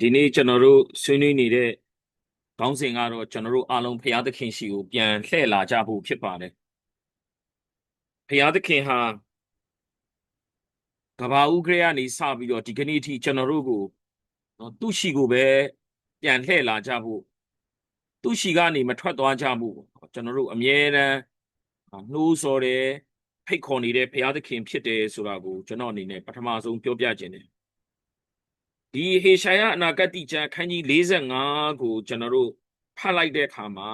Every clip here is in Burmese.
ဒီနေ့ကျွန်တော်တို့ဆွေးနွေးနေတဲ့ခေါင်းစဉ်ကတော့ကျွန်တော်တို့အားလုံးဖရာသခင်ရှိကိုပြန်လှည့်လာကြဖို့ဖြစ်ပါတယ်ဖရာသခင်ဟာကဘာဦးခရကနေစပြီးတော့ဒီကနေ့အထိကျွန်တော်တို့ကိုနော်သူ့ရှိကိုပဲပြန်လှည့်လာကြဖို့သူ့ရှိကနေမထွက်သွားကြဘူးကျွန်တော်တို့အမြဲတမ်းနှိုးဆော်တယ်ဖိတ်ခေါ်နေတဲ့ဖရာသခင်ဖြစ်တယ်ဆိုတာကိုကျွန်တော်အနေနဲ့ပထမဆုံးပြောပြခြင်းတယ် ဒီဟေရှာယအနာဂတ်ကျမ်းခန်းကြီး45ကိုကျွန်တော်တို့ဖတ်လိုက်တဲ့အခါမှာ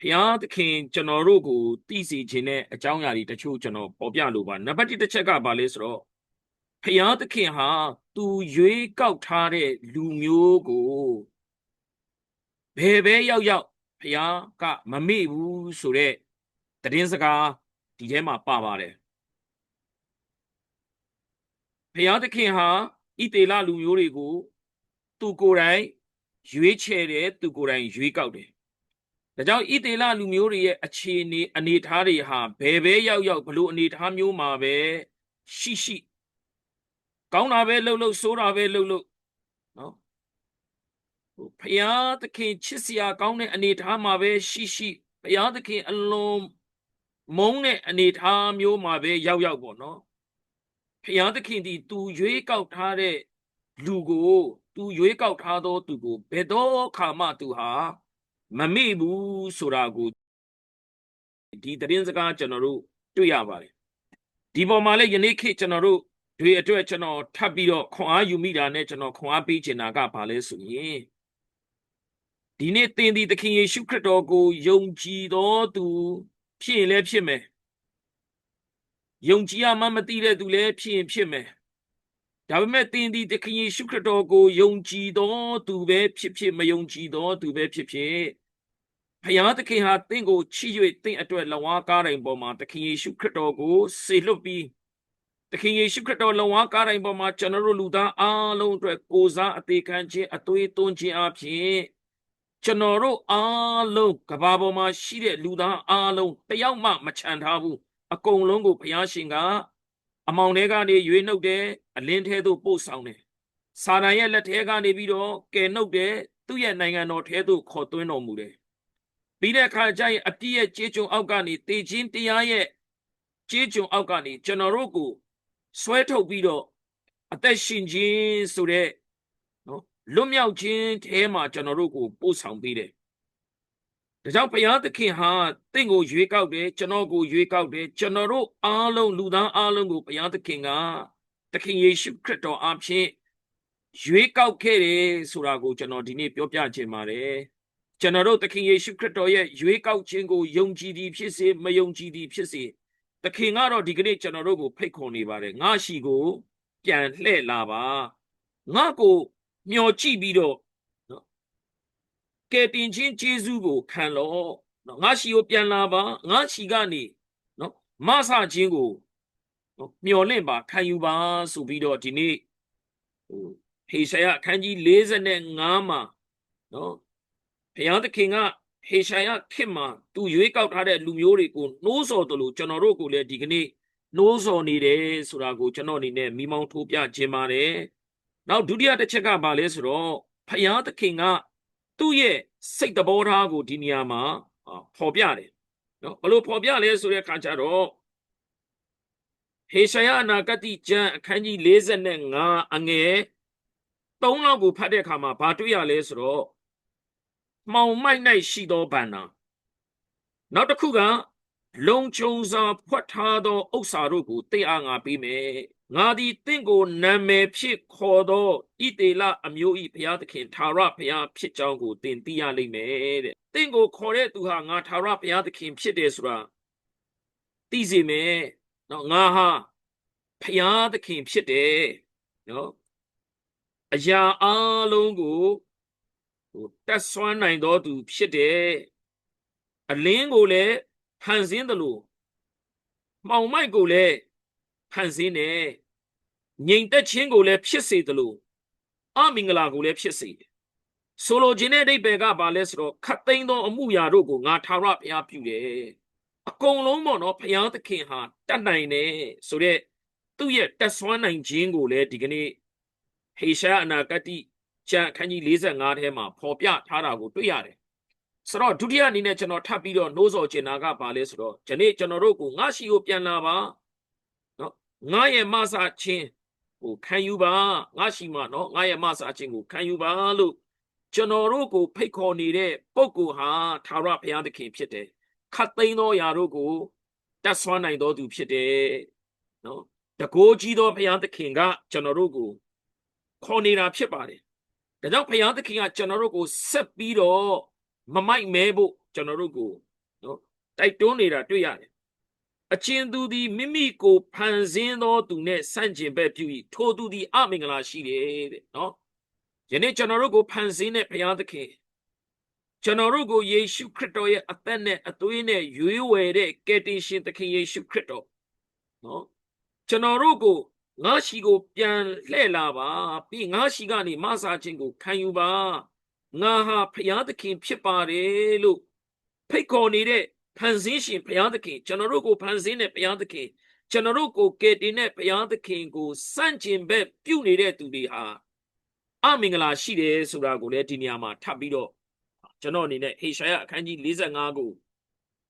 ဘုရားသခင်ကျွန်တော်တို့ကိုသိစေခြင်းနဲ့အကြောင်းအရာတွေတချို့ကျွန်တော်ပေါ်ပြလိုပါနံပါတ်1တစ်ချက်ကဘာလဲဆိုတော့ဘုရားသခင်ဟာသူရွေးကောက်ထားတဲ့လူမျိုးကိုဘယ်ပဲရောက်ရောက်ဘုရားကမမေ့ဘူးဆိုတဲ့သတင်းစကားဒီထဲမှာပါပါတယ်ဘုရားသခင်ဟာ ဣတေလလူမျိုးတွေကို သူကိုယ်တိုင်ရွေးချယ်တယ်သူကိုယ်တိုင်ရွေးကောက်တယ်ဒါကြောင့်ဣတေလလူမျိုးတွေရဲ့အခြေအနေအနေထားတွေဟာဘယ်ပဲရောက်ရောက်ဘလို့အနေထားမျိုးမှာပဲရှိရှိကောင်းတာပဲလှုပ်လှုပ်ဆိုးတာပဲလှုပ်လှုပ်နော်ဟိုဖယားသခင်ချစ်စရာကောင်းတဲ့အနေထားမှာပဲရှိရှိဖယားသခင်အလွန်မုန်းတဲ့အနေထားမျိုးမှာပဲရောက်ရောက်ပေါ့နော် ဖျားသခင်ဒီသူရွေးကောက်ထားတဲ့လူကိုသူရွေးကောက်ထားသောသူကိုဘယ်တော့ခါမှသူဟာမမေ့ဘူးဆိုတာကိုဒီသတင်းစကားကျွန်တော်တို့တွေ့ရပါတယ်ဒီပေါ်မှာလည်းယနေ့ခေတ်ကျွန်တော်တို့တွေအတွက်ကျွန်တော်ထပ်ပြီးတော့ခွန်အားယူမိတာနဲ့ကျွန်တော်ခွန်အားပေးချင်တာကဘာလဲဆိုရင်ဒီနေ့သင်ဒီသခင်ယေရှုခရစ်တော်ကိုယုံကြည်တော်သူဖြစ်ရင်လည်းဖြစ်မယ် ယုံကြည်ရမှမသိတဲ့သူလည်းဖြစ်ရင်ဖြစ်မယ်ဒါပေမဲ့သင်ဒီသခင်ယေရှုခရစ်တော်ကိုယုံကြည်တော်သူပဲဖြစ်ဖြစ်မယုံကြည်တော်သူပဲဖြစ်ဖြစ်ဖယားသခင်ဟာသင်ကိုချီး၍သင်အတွက်လဝါကားတိုင်းပေါ်မှာသခင်ယေရှုခရစ်တော်ကိုစေလွတ်ပြီးသခင်ယေရှုခရစ်တော်လဝါကားတိုင်းပေါ်မှာကျွန်တော်တို့လူသားအားလုံးအတွက်ကိုစားအသေးခံခြင်းအသွေးသွင်းခြင်းအပြင်ကျွန်တော်တို့အားလုံးကဘာပေါ်မှာရှိတဲ့လူသားအားလုံးတယောက်မှမချန်ထားဘူး အကုန်လုံးကိုဘုရားရှင်ကအမောင်ထဲကနေရွေးနှုတ်တယ်အလင်းထဲသို့ပို့ဆောင်တယ်စာတန်ရဲ့လက်ထဲကနေပြီးတော့ကယ်နှုတ်တယ်သူ့ရဲ့နိုင်ငံတော်ထဲသို့ခေါ်သွင်းတော်မူတယ်ပြီးတဲ့အခါကျရင်အပြည့်ရဲ့ကြေးကြုံအောက်ကနေတေခြင်းတရားရဲ့ကြေးကြုံအောက်ကနေကျွန်တော်တို့ကိုဆွဲထုတ်ပြီးတော့အသက်ရှင်ခြင်းဆိုတဲ့နော်လွတ်မြောက်ခြင်းထဲမှာကျွန်တော်တို့ကိုပို့ဆောင်ပေးတယ် ဒါကြောင့်ဘုရားသခင်ဟာတင့်ကိုရွေးကောက်တယ်ကျွန်တော်ကိုရွေးကောက်တယ်ကျွန်တော်တို့အားလုံးလူသားအားလုံးကိုဘုရားသခင်ကသခင်ယေရှုခရစ်တော်အဖြစ်ရွေးကောက်ခဲ့တယ်ဆိုတာကိုကျွန်တော်ဒီနေ့ပြောပြချင်ပါတယ်ကျွန်တော်တို့သခင်ယေရှုခရစ်တော်ရဲ့ရွေးကောက်ခြင်းကိုယုံကြည်သည်ဖြစ်စေမယုံကြည်သည်ဖြစ်စေသခင်ကတော့ဒီကနေ့ကျွန်တော်တို့ကိုဖိတ်ခေါ်နေပါတယ်ငါရှိကို ပြန်လှည့်လာပါငါကိုမျှော်ကြည့်ပြီးတော့ ကဲတင်ချင်းကျေးဇူးကိုခံလော့နော်ငါရှိကိုပြန်လာပါငါရှိကနေနော်မဆခြင်းကိုနော်မျော်လင့်ပါခံယူပါဆိုပြီးတော့ဒီနေ့ဟိုဟေရှာယအခန်းကြီး45မှာနော်ဘုရားသခင်ကဟေရှာယခေတ်မှာသူရွေးကောက်ထားတဲ့လူမျိုးတွေကိုနှိုးဆော်တယ်လို့ကျွန်တော်တို့ကိုလည်းဒီကနေ့နှိုးဆော်နေတယ်ဆိုတာကိုကျွန်တော်အနေနဲ့မိမောင်းထိုးပြခြင်းပါတယ်နောက်ဒုတိယတစ်ချက်ကဘာလဲဆိုတော့ဘုရားသခင်က သူ့ရဲ့စိတ်တဘောထားကိုဒီနေရာမှာဖော်ပြတယ်နော်ဘလို့ဖော်ပြလဲဆိုတဲ့အခါကျတော့ဟေရှာယအနာဂတိကျမ်းအခန်းကြီး45အငယ်3လောက်ကိုဖတ်တဲ့အခါမှာဘာတွေ့ရလဲဆိုတော့မှောင်မိုက်၌ရှိသောဗန္နာနောက်တစ်ခုက လုံခြုံစွာဖွက်ထားသောဥစ္စာတို့ကိုသိအားငါပေးမယ်ငါသည်တင့်ကိုနာမည်ဖြစ်ခေါ်သောဣတေလအမျိုး၏ဘုရားသခင်သာရဘုရားဖြစ်ကြောင်းကိုသင်သိရလိမ့်မယ်တဲ့တင့်ကိုခေါ်တဲ့သူဟာငါသာရဘုရားသခင်ဖြစ်တယ်ဆိုတာသိစေမယ်နော်ငါဟာဘုရားသခင်ဖြစ်တယ်နော်အရာအလုံးကိုဟိုတက်ဆွမ်းနိုင်တော်သူဖြစ်တယ်အလင်းကိုလည်း ဖန်ဆင်းတယ်လို့မှောင်မိုက်ကိုလည်းဖန်ဆင်းတယ်ငြိမ်သက်ခြင်းကိုလည်းဖြစ်စေတယ်လို့အမင်္ဂလာကိုလည်းဖြစ်စေတယ်ဆိုလိုခြင်းတဲ့အဓိပ္ပာယ်ကဘာလဲဆိုတော့ခတ်သိမ်းသောအမှုရာတို့ကိုငါထာဝရဘုရားပြုတယ်အကုန်လုံးပေါ့နော်ဘုရားသခင်ဟာတတ်နိုင်တယ်ဆိုတော့သူ့ရဲ့တက်ဆွမ်းနိုင်ခြင်းကိုလည်းဒီကနေ့ဟေရှာယအနာဂတိကျမ်းအခန်းကြီး45ထဲမှာဖော်ပြထားတာကိုတွေ့ရတယ် ဆိုတော့ဒုတိယအနေနဲ့ကျွန်တော်ထပ်ပြီးတော့နှိုးဆော်ချင်တာကဘာလဲဆိုတော့ဒီနေ့ကျွန်တော်တို့ကိုငါရှိကိုပြန်လာပါနော်ငါရဲ့မဆာချင်းကိုခံယူပါငါရှိမှနော်ငါရဲ့မဆာချင်းကိုခံယူပါလို့ကျွန်တော်တို့ကိုဖိတ်ခေါ်နေတဲ့ပုဂ္ဂိုလ်ဟာသာရဘုရားသခင်ဖြစ်တယ်ခတ်သိမ်းသောယာတို့ကိုတတ်ဆွမ်းနိုင်တော်သူဖြစ်တယ်နော်တကိုးကြီးသောဘုရားသခင်ကကျွန်တော်တို့ကိုခေါ်နေတာဖြစ်ပါတယ်ဒါကြောင့်ဘုရားသခင်ကကျွန်တော်တို့ကိုဆက်ပြီးတော့ မမိုက်မဲဖို့ကျွန်တော်တို့ကိုနော်တိုက်တွန်းနေတာတွေ့ရတယ်အချင်းသူသည်မိမိကိုဖန်ဆင်းသောသူနဲ့ဆန့်ကျင်ဘက်ပြု၏ထိုသူသည်အမင်္ဂလာရှိတယ်တဲ့နော်ယနေ့ကျွန်တော်တို့ကိုဖန်ဆင်းတဲ့ဘုရားသခင်ကျွန်တော်တို့ကိုယေရှုခရစ်တော်ရဲ့အသက်နဲ့အသွေးနဲ့ရွေးဝယ်တဲ့ကယ်တင်ရှင်သခင်ယေရှုခရစ်တော်နော်ကျွန်တော်တို့ကိုငါရှိကိုပြန်လှည့်လာပါပြီးငါရှိကနေမဆာခြင်းကိုခံယူပါ ငါဟာဘုရားသခင်ဖြစ်ပါတယ်လို့ဖိတ်ခေါ်နေတဲ့ဖန်ဆင်းရှင်ဘုရားသခင်ကျွန်တော်တို့ကိုဖန်ဆင်းတဲ့ဘုရားသခင်ကျွန်တော်တို့ကိုကယ်တင်တဲ့ဘုရားသခင်ကိုစန့်ကျင်ဘက်ပြုနေတဲ့သူတွေဟာအမင်္ဂလာရှိတယ်ဆိုတာကိုလည်းဒီနေရာမှာထပ်ပြီးတော့ကျွန်တော်အနေနဲ့ဟေရှာယအခန်းကြီး45ကို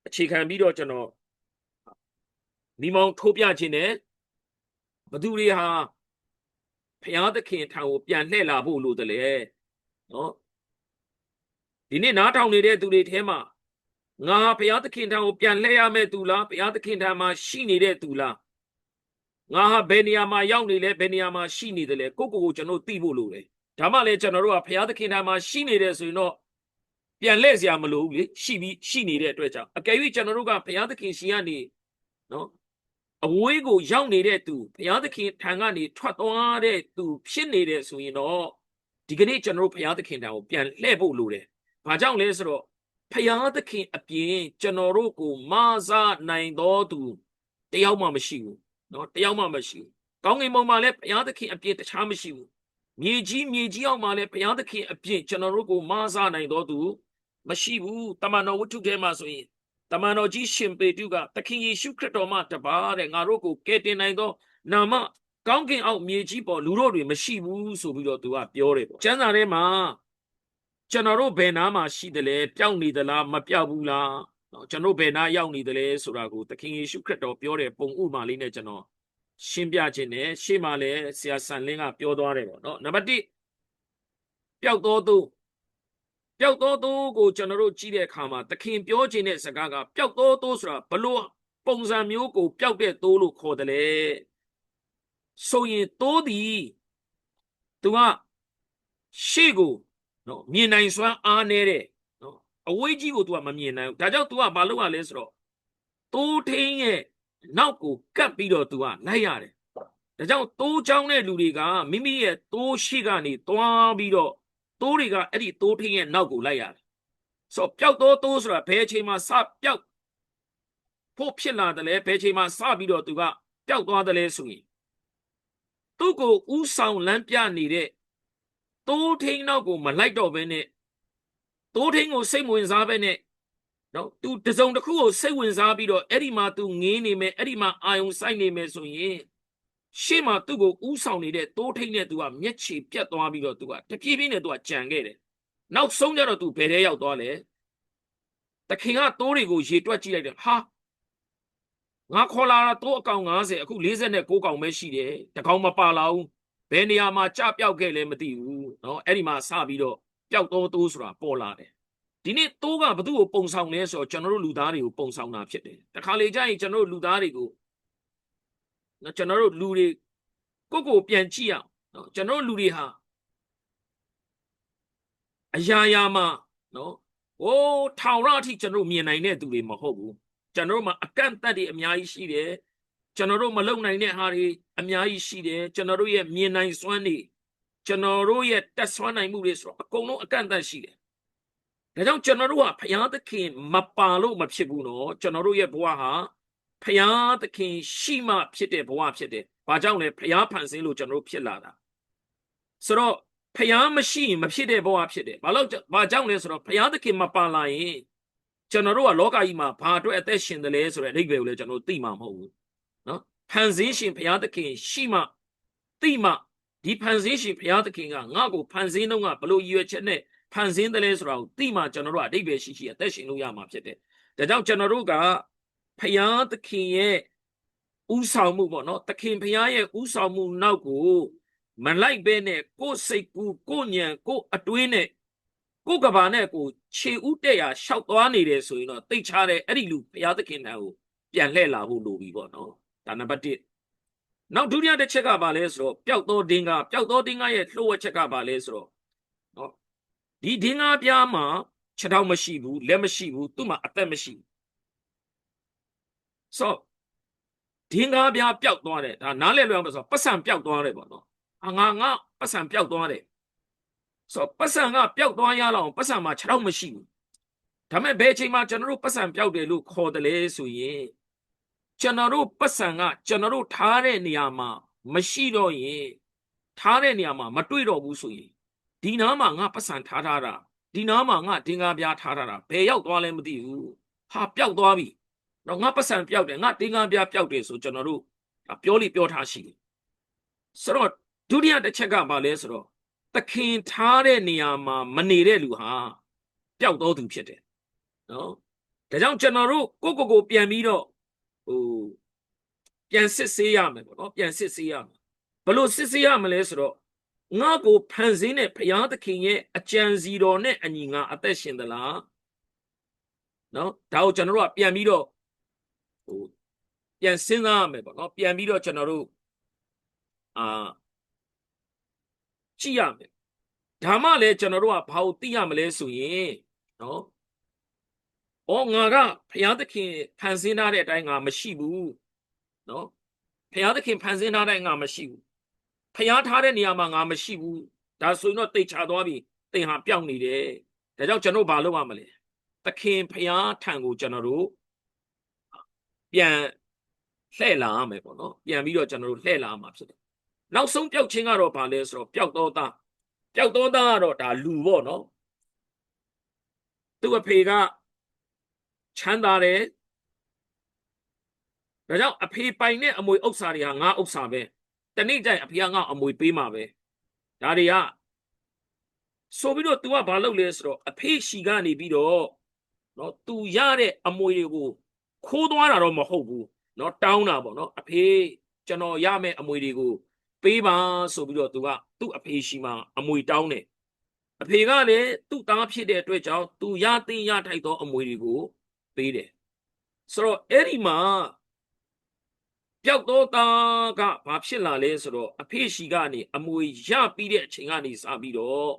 အခြေခံပြီးတော့ကျွန်တော်မိမောင်ထိုးပြခြင်းနဲ့ဘသူတွေဟာဘုရားသခင်ထံကိုပြန်လှည့်လာဖို့လိုတယ်လေနော် ဒီနေ့နားထောင်နေတဲ့သူတွေထဲမှာငါဟာဘုရားသခင်ထံကိုပြန်လှည့်ရမယ့်သူလားဘုရားသခင်ထံမှာရှိနေတဲ့သူလားငါဟာဘယ်နေရာမှာရောက်နေလဲဘယ်နေရာမှာရှိနေတယ်လဲကိုကိုကိုကျွန်တော်သိဖို့လိုတယ်ဒါမှလည်းကျွန်တော်တို့ကဘုရားသခင်ထံမှာရှိနေတယ်ဆိုရင်တော့ပြန်လှည့်စရာမလိုဘူးလေရှိပြီးရှိနေတဲ့အတွက်ကြောင့်အကယ်၍ကျွန်တော်တို့ကဘုရားသခင်ရှင်ကနေနော်အဝေးကိုရောက်နေတဲ့သူဘုရားသခင်ထံကနေထွက်သွားတဲ့သူဖြစ်နေတယ်ဆိုရင်တော့ဒီကနေ့ကျွန်တော်တို့ဘုရားသခင်ထံကိုပြန်လှည့်ဖို့လိုတယ်။ ဘာကြောင့်လဲဆိုတော့ဖယားသခင်အပြင်ကျွန်တော်တို့ကိုမဆနိုင်တော်သူတယောက်မှမရှိဘူးเนาะတယောက်မှမရှိဘူးကောင်းကင်ဘုံမှာလည်းဖယားသခင်အပြင်တခြားမရှိဘူးမြေကြီးမြေကြီးအောက်မှာလည်းဖယားသခင်အပြင်ကျွန်တော်တို့ကိုမဆနိုင်တော်သူမရှိဘူးတမန်တော်ဝတ္ထုထဲမှာဆိုရင်တမန်တော်ကြီးရှင်ပေတုကသခင်ယေရှုခရစ်တော်မှတပါးတဲ့ငါတို့ကိုကယ်တင်နိုင်သောနာမကောင်းကင်အောက်မြေကြီးပေါ်လူတို့တွေမရှိဘူးဆိုပြီးတော့သူကပြောတယ်ပေါ့ကျမ်းစာထဲမှာ ကျွန်တော်တို့ဘယ်နားမှာရှိတယ်လဲပျောက်နေသလားမပျောက်ဘူးလားနော်ကျွန်တော်ဘယ်နားရောက်နေတယ်လဲဆိုတာကိုသခင်ယေရှုခရစ်တော်ပြောတဲ့ပုံဥမာလေးနဲ့ကျွန်တော်ရှင်းပြခြင်းနဲ့ရှေ့မှာလည်းဆရာဆန်လင်းကပြောသွားတယ်ပေါ့နော်နံပါတ်1ပျောက်တော်သူပျောက်တော်သူကိုကျွန်တော်တို့ကြည့်တဲ့အခါမှာသခင်ပြောခြင်းတဲ့စကားကပျောက်တော်သူဆိုတာဘလို့ပုံစံမျိုးကိုပျောက်တဲ့သိုးလို့ခေါ်တယ်လေဆိုရင်သိုးသည်သူကရှေ့ကို နော်မြင်နိုင်စွမ်းအားနေတဲ့နော်အဝေးကြီးကို तू ကမမြင်နိုင်ဘူးဒါကြောင့် तू ကဘာလုပ်ရလဲဆိုတော့တိုးထင်းရဲ့နောက်ကိုကပ်ပြီးတော့ तू ကလိုက်ရတယ်ဒါကြောင့်တိုးချောင်းတဲ့လူတွေကမိမိရဲ့တိုးရှိကနေသွားပြီးတော့တိုးတွေကအဲ့ဒီတိုးထင်းရဲ့နောက်ကိုလိုက်ရတယ်ဆိုတော့ပျောက်တိုးတိုးဆိုတာဘယ်အချိန်မှာစပျောက်ဖို့ဖြစ်လာတယ်လဲဘယ်အချိန်မှာစပြီးတော့ तू ကပျောက်သွားတယ်လဲဆိုရင်သူ့ကိုဥဆောင်လမ်းပြနေတဲ့ တိုးထင်းနောက်ကိုမလိုက်တော့ဘဲနဲ့တိုးထင်းကိုစိတ်ဝင်စားပဲနဲ့နော်သူတစုံတစ်ခုကိုစိတ်ဝင်စားပြီးတော့အဲ့ဒီမှာသူငင်းနေမယ်အဲ့ဒီမှာအာယုံစိုက်နေမယ်ဆိုရင်ရှေ့မှာသူ့ကိုဥဆောင်နေတဲ့တိုးထိန်နဲ့သူကမျက်ခြေပြတ်သွားပြီးတော့သူကတပြေးပြေးနဲ့သူကကြံခဲ့တယ်နောက်ဆုံးကျတော့သူဘယ်ထဲရောက်သွားလဲတခင်ကတိုးတွေကိုရေတွက်ကြည့်လိုက်တယ်ဟာငါခေါ်လာတာတိုးအကောင်90အခု49ကောင်ပဲရှိတယ်တကောင်မပါလာဘူး ဘယ်နေရာမှာကြပြောက်ခဲ့လဲမသိဘူးเนาะအဲ့ဒီမှာစပြီးတော့ပျောက်တော့တိုးဆိုတာပေါ်လာတယ်ဒီနေ့တိုးကဘသူ့ကိုပုံဆောင်လဲဆိုတော့ကျွန်တော်တို့လူသားတွေကိုပုံဆောင်တာဖြစ်တယ်တခါလေကြာရင်ကျွန်တော်တို့လူသားတွေကိုနော်ကျွန်တော်တို့လူတွေကိုကိုပြန်ကြည့်အောင်နော်ကျွန်တော်တို့လူတွေဟာအရာရာမှာနော်ဟိုးထောင်ရအထိကျွန်တော်တို့မြင်နိုင်တဲ့သူတွေမဟုတ်ဘူးကျွန်တော်တို့မှာအကန့်အသတ်တွေအများကြီးရှိတယ် ကျွန်တော်တို့မလုံနိုင်တဲ့ဟာတွေအများကြီးရှိတယ်ကျွန်တော်တို့ရဲ့မြင်နိုင်စွမ်းတွေကျွန်တော်တို့ရဲ့တက်ဆွမ်းနိုင်မှုတွေဆိုတော့အကုန်လုံးအကန့်အသတ်ရှိတယ်ဒါကြောင့်ကျွန်တော်တို့ဟာဖျားသခင်မပါလို့မဖြစ်ဘူးနော်ကျွန်တော်တို့ရဲ့ဘဝဟာဖျားသခင်ရှိမှဖြစ်တဲ့ဘဝဖြစ်တယ်။ဘာကြောင့်လဲဖျားဖန်ဆင်းလို့ကျွန်တော်တို့ဖြစ်လာတာ။ဆိုတော့ဖျားမရှိရင်မဖြစ်တဲ့ဘဝဖြစ်တယ်။ဘာလို့ဘာကြောင့်လဲဆိုတော့ဖျားသခင်မပါလာရင်ကျွန်တော်တို့ကလောကကြီးမှာဘာအတွက်အသက်ရှင်တယ်လဲဆိုတဲ့အဓိပ္ပာယ်ကိုလည်းကျွန်တော်တို့သိမှာမဟုတ်ဘူး။ နော်။ဖန်ဆင်းရှင်ဖျားသခင်ရှိမှသိမှဒဒီဖန်ဆင်းရှင်ဘုရားသခင်ကငါ့ကိုဖန်ဆင်းတော့ကဘလို့ရည်ရွယ်ချက်နဲ့ဖန်ဆင်းတယ်လဲဆိုတာကိုသိမှကျွန်တော်တို့ကအတိတ်ပဲရှိရှိအသက်ရှင်လို့ရမှာဖြစ်တယ်ဒါကြောင့်ကျွန်တော်တို့ကဘုရားသခင်ရဲ့ဥဆောင်မှုပေါ့နော်သခင်ဘုရားရဲ့ဥဆောင်မှုနောက်ကိုမလိုက်ဘဲနဲ့ကိုယ်စိတ်ကူးကိုယ်ညံကိုယ်အတွင်းနဲ့ကိုယ်ကဘာနဲ့ကိုယ်ခြေဥတက်ရာရှောက်သွားနေတယ်ဆိုရင်တော့တိတ်ချတဲ့အဲ့ဒီလူဘုရားသခင်တန်ကိုပြန်လှည့်လာဖို့လိုပြီပေါ့နော် ဒါနံပါတ်1နောက်ဒုတိယတစ်ချက်ကဘာလဲဆိုတော့ပျောက်သောဒင်္ဂါပျောက်သောဒင်္ဂါရဲ့လှုပ်ဝက်ချက်ကဘာလဲဆိုတော့နော်ဒီဒင်္ဂါပြားမှာခြေထောက်မရှိဘူးလက်မရှိဘူးသူ့မှာအသက်မရှိဘူးဆိုဒင်္ဂါပြားပျောက်သွားတယ်ဒါနားလည်လွယ်အောင်ဆိုပတ်စံပျောက်သွားတယ်ပေါ့နော်အငါငါပတ်စံပျောက်သွားတယ်ဆိုပတ်စံကပျောက်သွားရလောက်ပတ်စံမှာခြေထောက်မရှိဘူးဒါမဲ့ဘယ်အချိန်မှာကျွန်တော်တို့ပတ်စံပျောက်တယ်လို့ခေါ်တယ်လဲဆိုရင် ကျွန်တော်တို့ပတ်စံကကျွန်တော်တို့ထားတဲ့နေရာမှာမရှိတော့ရင်ထားတဲ့နေရာမှာမတွေ့တော့ဘူးဆိုရင်ဒီနားမှာငါပတ်စံထားထားတာဒီနားမှာငါဒင်္ဂါပြားထားထားတာဘယ်ရောက်သွားလဲမသိဘူးဟာပျောက်သွားပြီတော့ငါပတ်စံပျောက်တယ်ငါဒင်္ဂါပြားပျောက်တယ်ဆိုကျွန်တော်တို့ပြောလိပြောထားရှိတယ်ဆိုတော့ဒုတိယတစ်ချက်ကဘာလဲဆိုတော့သခင်ထားတဲ့နေရာမှာမနေတဲ့လူဟာပျောက်တော်သူဖြစ်တယ်နော်ဒါကြောင့်ကျွန်တော်တို့ကိုကိုကိုပြန်ပြီးတော့ ဟိုပြန်စစ်ဆေးရမယ်ပေါ့နော်ပြန်စစ်ဆေးရမယ်ဘလို့စစ်ဆေးရမလဲဆိုတော့ငါကိုဖန်ဆင်းတဲ့ဘုရားသခင်ရဲ့အကြံစီတော်နဲ့အညီငါအသက်ရှင်သလားနော်ဒါကိုကျွန်တော်တို့ကပြန်ပြီးတော့ဟိုပြန်စဉ်းစားရမယ်ပေါ့နော်ပြန်ပြီးတော့ကျွန်တော်တို့အာကြည့်ရမယ်ဒါမှလည်းကျွန်တော်တို့ကဘာကိုသိရမလဲဆိုရင်နော်။ အော်ငါကဘုရားသခင်ဖန်ဆင်းထားတဲ့အတိုင်းငါမရှိဘူး။နော်။ဘုရားသခင်ဖန်ဆင်းထားတဲ့ငါမရှိဘူး။ဘုရားထားတဲ့နေရာမှာငါမရှိဘူး။ဒါဆိုရင်တော့တိတ်ချသွားပြီ။တင်ဟာပြောင်းနေတယ်။ဒါကြောင့်ကျွန်တော်ဘာလုပ်ရမလဲ။သခင်ဘုရားထံကိုကျွန်တော်တို့ပြန်လှည့်လာရမယ်ပေါ့နော်။ပြန်ပြီးတော့ကျွန်တော်တို့လှည့်လာမှာဖြစ်တယ်။နောက်ဆုံးပျောက်ခြင်းကတော့ဘာလဲဆိုတော့ပျောက်တော့သားပျောက်တော့သားကတော့ဒါလူပေါ့နော်။သူ့အဖေက ချမ်းသာတယ်ဒါကြောင့်အဖေပိုင်တဲ့အမွေဥစ္စာတွေဟာငါဥစ္စာပဲတနေ့ကျရင်အဖေကငါအမွေပေးမှာပဲဒါတွေကဆိုပြီးတော့ तू ကဘာလုပ်လဲဆိုတော့အဖေရှိကနေပြီးတော့เนาะ तू ရတဲ့အမွေတွေကိုခိုးသွားတာတော့မဟုတ်ဘူးเนาะတောင်းတာပေါ့เนาะအဖေကျွန်တော်ရမယ့်အမွေတွေကိုပေးပါဆိုပြီးတော့ तू ကသူ့အဖေရှိမှအမွေတောင်းတယ်အဖေကလည်းသူ့သားဖြစ်တဲ့အတွက်ကြောင့် तू ရသိရထိုက်သောအမွေတွေကို ပေးတယ်ဆိုတော့အဲ့ဒီမှာပျောက်တော့တာကဘာဖြစ်လာလဲဆိုတော့အဖေရှိကနေအမွေရပြီးတဲ့အချိန်ကနေစပြီးတော့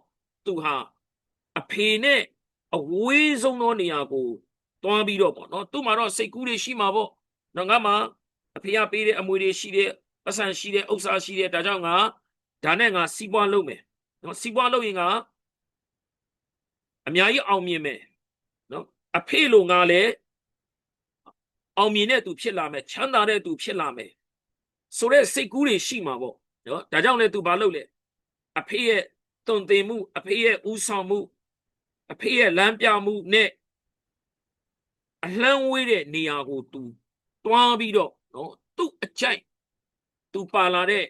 သူဟာအဖေနဲ့အဝေးဆုံးသောနေရာကိုတွားပြီးတော့ပေါ့နော်သူ့မှာတော့စိတ်ကူးတွေရှိမှာပေါ့နော်ငါမှအဖေကပေးတဲ့အမွေတွေရှိတဲ့ပတ်စံရှိတဲ့ဥစ္စာရှိတဲ့ဒါကြောင့်ငါဒါနဲ့ငါစီးပွားလုပ်မယ်နော်စီးပွားလုပ်ရင်ကအများကြီးအောင်မြင်မယ်နော် အဖေလိုငါလည်းအောင်မြင်တဲ့သူဖြစ်လာမယ်ချမ်းသာတဲ့သူဖြစ်လာမယ်ဆိုတဲ့စိတ်ကူးတွေရှိမှာပေါ့နော်ဒါကြောင့်လည်းသူဘာလုပ်လဲအဖေရဲ့တုံတင်မှုအဖေရဲ့ဥဆောင်မှုအဖေရဲ့လမ်းပြမှုနဲ့အလှမ်းဝေးတဲ့နေရာကိုသူတွားပြီးတော့နော်သူ့အကြိုက်သူပါလာတဲ့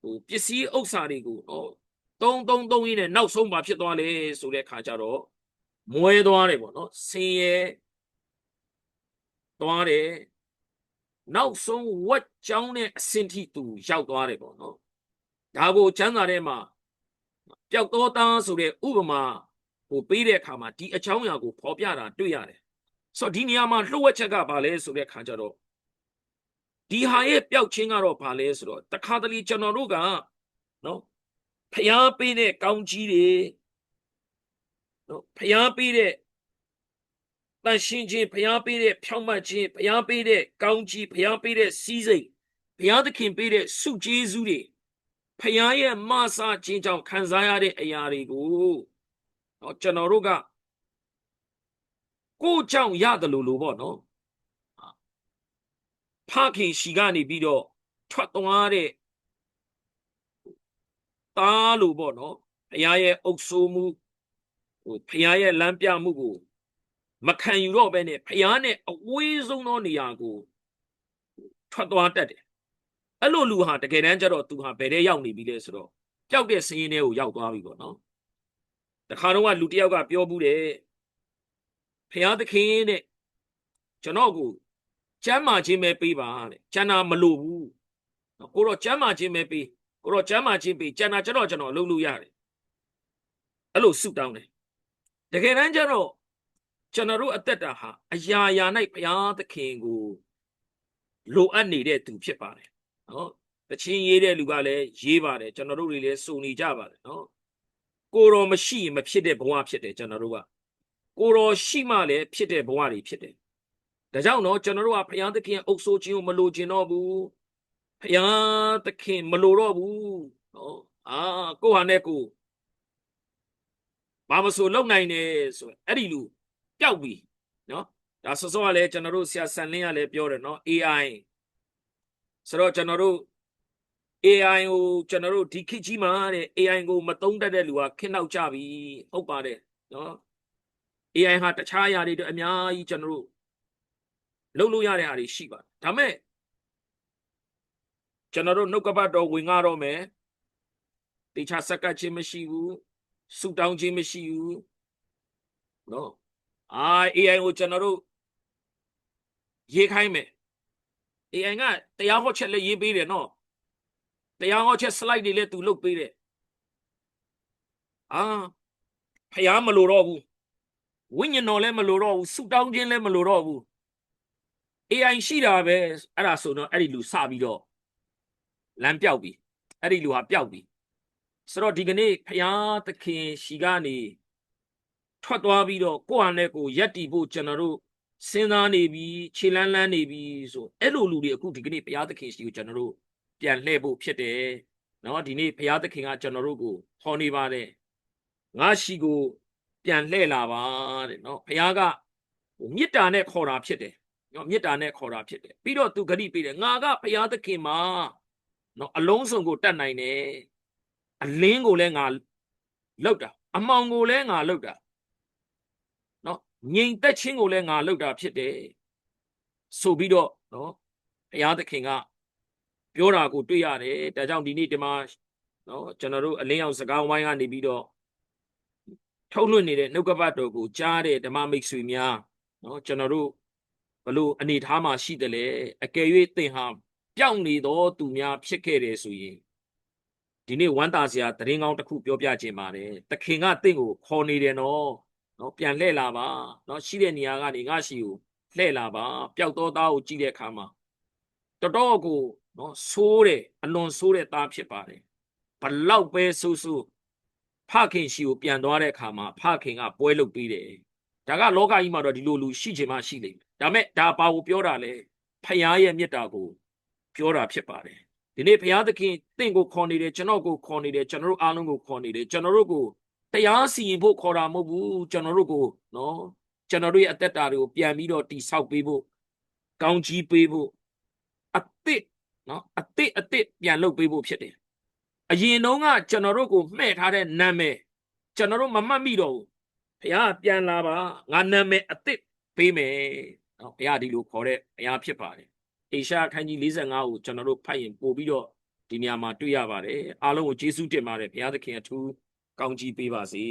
ဟိုပစ္စည်းဥစ္စာတွေကိုနော်တုံးတုံးတုံးရင်းနဲ့နောက်ဆုံးမှာဖြစ်သွားလေဆိုတဲ့ခါကျတော့ မွဲသွားတယ်ပေါ့နော်ဆင်းရဲသွားတယ်နောက်ဆုံးဝက်ကြောင်းတဲ့အဆင့်ထိသူရောက်သွားတယ်ပေါ့နော်ဒါကိုချမ်းသာထဲမှာပျောက်တော်သားဆိုတဲ့ဥပမာဟိုပေးတဲ့အခါမှာဒီအချောင်းအရာကိုဖော်ပြတာတွေ့ရတယ်ဆိုတော့ဒီနေရာမှာလှုပ်ဝက်ချက်ကဘာလဲဆိုတဲ့ခါကျတော့ဒီဟာရဲ့ပျောက်ခြင်းကတော့ဘာလဲဆိုတော့တခါတလေကျွန်တော်တို့ကနော်ဖျားပေးတဲ့ကောင်းကြီးတွေ နော်ဖျားပေးတဲ့တန်ရှင်းခြင်းဖျားပေးတဲ့ဖြောင့်မတ်ခြင်းဖျားပေးတဲ့ကောင်းကြီးဖျားပေးတဲ့စီးစိမ်ဖျားသခင်ပေးတဲ့စုကျေးဇူးတွေဖျားရဲ့မဆာခြင်းကြောင့်ခံစားရတဲ့အရာတွေကိုနော်ကျွန်တော်တို့ကကိုယ်ကြောင့်ရတယ်လို့လို့ပေါ့နော်ဖခင်ရှိကနေပြီးတော့ထွက်သွားတဲ့သားလို့ပေါ့နော်ဘုရားရဲ့အုပ်ဆိုးမှု ဟိုဘုရားရဲ့လမ်းပြမှုကိုမခံယူတော့ဘဲနဲ့ဘုရားနဲ့အဝေးဆုံးသောနေရာကိုထွက်သွားတတ်တယ်အဲ့လိုလူဟာတကယ်တမ်းကျတော့သူဟာဘယ်ထဲရောက်နေပြီလဲဆိုတော့ပျောက်တဲ့စင်းရင်းတွေကိုရောက်သွားပြီပေါ့နော်တခါတော့ကလူတစ်ယောက်ကပြောဘူးတယ်ဖျားသခင်တဲ့ကျွန်တော်ကိုကျမ်းမာခြင်းပဲပေးပါတဲ့ကျန်တာမလိုဘူးနော်ကိုတော့ကျမ်းမာခြင်းပဲပေးကိုတော့ကျမ်းမာခြင်းပေးကျန်တာကျွန်တော်ကျွန်တော်လုပ်လို့ရတယ်အဲ့လိုဆုတောင်းတယ် တကယ်တမ်းကျတော့ကျွန်တော်တို့အသက်တာဟာအရာရာ၌ဘုရားသခင်ကိုလိုအပ်နေတဲ့သူဖြစ်ပါတယ်နော်တချင်းရေးတဲ့လူကလည်းရေးပါတယ်ကျွန်တော်တို့တွေလည်းစုံနေကြပါတယ်နော်ကိုတော်မရှိရင်မဖြစ်တဲ့ဘဝဖြစ်တယ်ကျွန်တော်တို့ကကိုတော်ရှိမှလည်းဖြစ်တဲ့ဘဝတွေဖြစ်တယ်ဒါကြောင့်တော့ကျွန်တော်တို့ကဘုရားသခင်အုပ်ဆိုးခြင်းကိုမလိုချင်တော့ဘူးဘုရားသခင်မလိုတော့ဘူးနော်အာကိုဟာနဲ့ကို ဘာမဆိုလုံနိုင်တယ်ဆိုအဲ့ဒီလူပျောက်ပြီနော်ဒါစောစောကလည်းကျွန်တော်တို့ဆရာဆန်လင်းကလည်းပြောတယ်နော် AI ဆိုတော့ကျွန်တော်တို့ AI ကိုကျွန်တော်တို့ဒီခေတ်ကြီးမှာတဲ့ AI ကိုမသုံးတတ်တဲ့လူကခင်းနောက်ကြပြီဟုတ်ပါတယ်နော် AI ဟာတခြားအရာတွေတော့အများကြီးကျွန်တော်တို့လုပ်လို့ရတဲ့ဟာတွေရှိပါတယ်ဒါမဲ့ကျွန်တော်တို့နှုတ်ကပတ်တော်ဝင်ကားတော့မယ်တေချာစက္ကတ်ခြင်းမရှိဘူး ဆူတောင်းခြင်းမရှိဘူးနော်အာ AI ကိုကျွန်တော်တို့ရေးခိုင်းမယ် AI ကတရားဟောချက်လည်းရေးပေးတယ်နော်တရားဟောချက် slide တွေလည်းသူလုပ်ပေးတယ်အာဖျားမလို့တော့ဘူးဝိညာဉ်တော်လည်းမလို့တော့ဘူးဆူတောင်းခြင်းလည်းမလို့တော့ဘူး AI ရှိတာပဲအဲ့ဒါဆိုတော့အဲ့ဒီလူစပြီးတော့လမ်းပြောက်ပြီအဲ့ဒီလူဟာပြောက်ပြီ ဆိုတော့ဒီကနေ့ဖျားသခင်ရှိကနေထွက်သွားပြီးတော့ကိုယ့်ဟာနဲ့ကိုယ်ရက်တီဖို့ကျွန်တော်တို့စဉ်းစားနေပြီခြေလန်းလန်းနေပြီဆိုအဲ့လိုလူတွေအခုဒီကနေ့ဘုရားသခင်ရှိကိုကျွန်တော်တို့ပြန်လှည့်ဖို့ဖြစ်တယ်နော်ဒီနေ့ဘုရားသခင်ကကျွန်တော်တို့ကိုဟောနေပါတယ်ငါရှိကိုပြန်လှည့်လာပါတဲ့နော်ဘုရားကဟိုမေတ္တာနဲ့ခေါ်တာဖြစ်တယ်နော်မေတ္တာနဲ့ခေါ်တာဖြစ်တယ်ပြီးတော့သူဂရိပေးတယ်ငါကဘုရားသခင်မှာနော်အလုံးစုံကိုတတ်နိုင်တယ် အလင်းကိုလည်းငါလောက်တာအမောင်ကိုလည်းငါလောက်တာနော်ငြိမ်သက်ခြင်းကိုလည်းငါလောက်တာဖြစ်တယ်ဆိုပြီးတော့နော်ဘုရားသခင်ကပြောတာကိုတွေ့ရတယ်ဒါကြောင့်ဒီနေ့ဒီမှာနော်ကျွန်တော်တို့အလင်းအောင်စကားဝိုင်းကနေပြီးတော့ထုတ်လွှင့်နေတဲ့နှုတ်ကပတ်တော်ကိုကြားတဲ့ဓမ္မမိတ်ဆွေများနော်ကျွန်တော်တို့ဘလို့အနေထားမှာရှိတယ်လေအကယ်၍သင်ဟာပျောက်နေသောသူများဖြစ်ခဲ့တယ်ဆိုရင် ဒီနေ့ဝမ်းသာစရာသတင်းကောင်းတစ်ခုပြောပြခြင်းပါတယ်သခင်ကတင့်ကိုခေါ်နေတယ်နော်နော်ပြန်လှည့်လာပါနော်ရှိတဲ့နေရာကနေငါရှိကိုလှည့်လာပါပျောက်သောသားကိုကြည့်တဲ့အခါမှာတော်တော်ကိုနော်ဆိုးတယ်အလွန်ဆိုးတဲ့သားဖြစ်ပါတယ်ဘလောက်ပဲဆိုးဆိုးဖခင်ရှိကိုပြန်သွားတဲ့အခါမှာဖခင်ကပွဲလုပ်ပြီးတယ်ဒါကလောကကြီးမှာတော့ဒီလိုလူရှိချင်မှရှိလိမ့်မယ်ဒါမဲ့ဒါပါကိုပြောတာလေဖခင်ရဲ့မေတ္တာကိုပြောတာဖြစ်ပါတယ် ဒီနေ့ဘုရားသခင်တင့်ကိုခေါ်နေတယ်ကျွန်တော်ကိုခေါ်နေတယ်ကျွန်တော်တို့အားလုံးကိုခေါ်နေတယ်ကျွန်တော်တို့ကိုတရားစီရင်ဖို့ခေါ်တာမဟုတ်ဘူးကျွန်တော်တို့ကိုနော်ကျွန်တော်တို့ရဲ့အသက်တာတွေကိုပြန်ပြီးတော့တိဆောက်ပေးဖို့ကောင်းကြီးပေးဖို့အသစ်နော်အသစ်အသစ်ပြန်လုပ်ပေးဖို့ဖြစ်တယ်အရင်တုန်းကကျွန်တော်တို့ကိုမှဲ့ထားတဲ့နာမည်ကျွန်တော်တို့မမှတ်မိတော့ဘူးဘုရားပြန်လာပါငါနာမည်အသစ်ပေးမယ်နော်ဘုရားဒီလိုခေါ်တဲ့ဘုရားဖြစ်ပါတယ် အေရှာခန်းကြီး45ကိုကျွန်တော်တို့ဖတ်ရင်ပို့ပြီးတော့ဒီနေရာမှာတွေ့ရပါတယ်အားလုံးကိုကျေးဇူးတင်ပါတယ်ဘုရားသခင်အထူးကောင်းကြီးပေးပါစေ